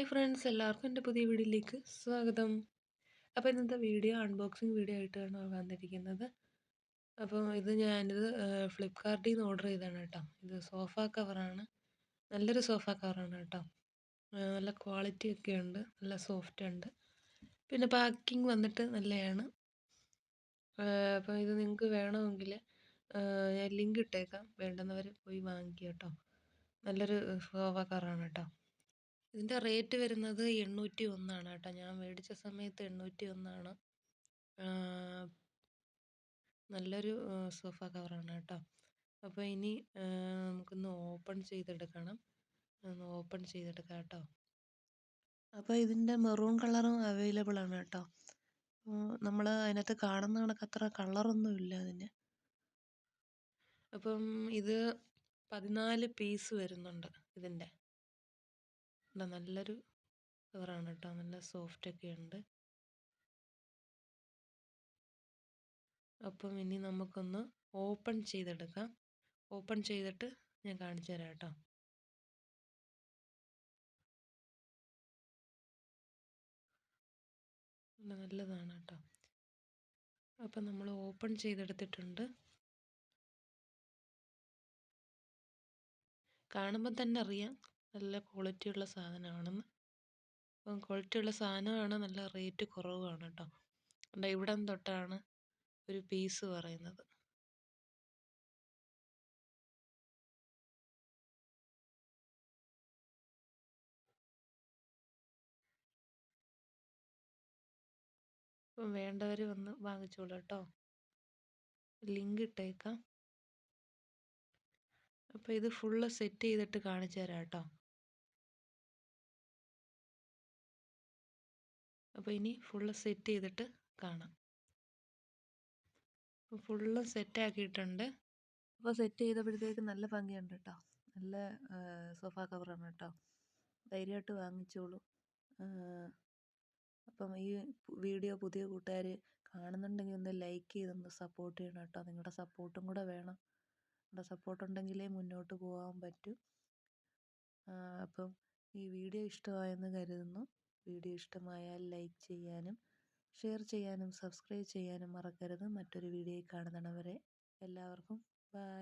Hi friends. എല്ലാവർക്കും എന്റെ പുതിയ വീഡിയോയിലേക്ക് സ്വാഗതം. അപ്പോൾ ഇന്നത്തെ വീഡിയോ അൺബോക്സിങ് വീഡിയോ ആയിട്ടാണ് വന്നിരിക്കുന്നത്. അപ്പോൾ ഇത് ഞാനിത് ഫ്ലിപ്കാർട്ടിൽ നിന്ന് ഓർഡർ ചെയ്തതാണ് കേട്ടോ. ഇത് സോഫ കവറാണ്. നല്ലൊരു സോഫ കവറാണ് കേട്ടോ. നല്ല ക്വാളിറ്റി ഒക്കെ ഉണ്ട്. നല്ല സോഫ്റ്റ് ഉണ്ട്. പിന്നെ പാക്കിംഗ് വന്നിട്ട് നല്ലതാണ് അപ്പോൾ ഇത് നിങ്ങൾക്ക് വേണമെങ്കിൽ ഞാൻ ലിങ്ക് ഇട്ടേക്കാം. വേണ്ടുന്നവർ പോയി വാങ്ങിക്കുക കേട്ടോ. നല്ലൊരു സോഫ കവറാണ് കേട്ടോ. ഇതിന്റെ റേറ്റ് വരുന്നത് എണ്ണൂറ്റി ഒന്നാണ് കേട്ടോ. ഞാൻ മേടിച്ച സമയത്ത് എണ്ണൂറ്റി ഒന്നാണ് നല്ലൊരു സോഫ കവറാണ് കേട്ടോ. അപ്പോൾ ഇനി നമുക്കൊന്ന് ഓപ്പൺ ചെയ്തെടുക്കണം. ഒന്ന് ഓപ്പൺ ചെയ്തെടുക്കാം കേട്ടോ. അപ്പോൾ ഇതിന്റെ മെറൂൺ കളറും അവൈലബിൾ ആണ് കേട്ടോ നമ്മൾ അതിനകത്ത് കാണുന്ന കണക്ക് അത്ര കളറൊന്നും ഇല്ല അതിന്. അപ്പം ഇത് പതിനാല് പീസ് വരുന്നുണ്ട് ഇതിന്റെ നല്ലൊരു കവറാണ് കേട്ടോ നല്ല സോഫ്റ്റ് ഒക്കെ ഉണ്ട്. അപ്പം ഇനി നമുക്കൊന്ന് ഓപ്പൺ ചെയ്തെടുക്കാം. ഓപ്പൺ ചെയ്തിട്ട് ഞാൻ കാണിച്ചു തരാം കേട്ടോ നല്ലതാണ് കേട്ടോ അപ്പം നമ്മൾ ഓപ്പൺ ചെയ്തെടുത്തിട്ടുണ്ട്. കാണുമ്പോൾ തന്നെ അറിയാം. നല്ല ക്വാളിറ്റിയുള്ള സാധനമാണെന്ന്. അപ്പം ക്വാളിറ്റിയുള്ള സാധനമാണ് നല്ല റേറ്റ് കുറവാണ് കേട്ടോ അതുകൊണ്ട് ഇവിടം തൊട്ടാണ് ഒരു പീസ് പറയുന്നത്. അപ്പം വേണ്ടവർ വന്ന് വാങ്ങിച്ചോളൂ കേട്ടോ ലിങ്ക് ഇട്ടേക്കാം. അപ്പോൾ ഇത് ഫുള്ള് സെറ്റ് ചെയ്തിട്ട് കാണിച്ചു തരാം കേട്ടോ അപ്പോൾ ഇനി ഫുള്ള് സെറ്റ് ചെയ്തിട്ട് കാണാം. അപ്പോൾ ഫുള്ള് സെറ്റ് ആക്കിയിട്ടുണ്ട്. അപ്പോൾ സെറ്റ് ചെയ്തപ്പോഴത്തേക്ക് നല്ല ഭംഗിയുണ്ട് കേട്ടോ നല്ല സോഫ കവറാണ് കേട്ടോ ധൈര്യമായിട്ട് വാങ്ങിച്ചോളൂ. അപ്പം ഈ വീഡിയോ പുതിയ കൂട്ടുകാർ കാണുന്നുണ്ടെങ്കിൽ ഒന്ന് ലൈക്ക് ചെയ്തൊന്ന് സപ്പോർട്ട് ചെയ്യണം കേട്ടോ നിങ്ങളുടെ സപ്പോർട്ടും കൂടെ വേണം. നിങ്ങളുടെ സപ്പോർട്ട് ഉണ്ടെങ്കിലേ മുന്നോട്ട് പോകാൻ പറ്റൂ. അപ്പം ഈ വീഡിയോ ഇഷ്ടമായെന്ന് കരുതുന്നു. വീഡിയോ ഇഷ്ടമായാൽ ലൈക്ക് ചെയ്യാനും ഷെയർ ചെയ്യാനും സബ്സ്ക്രൈബ് ചെയ്യാനും മറക്കരുത്. മറ്റൊരു വീഡിയോയിൽ കാണുന്നവരെ എല്ലാവർക്കും ബൈ.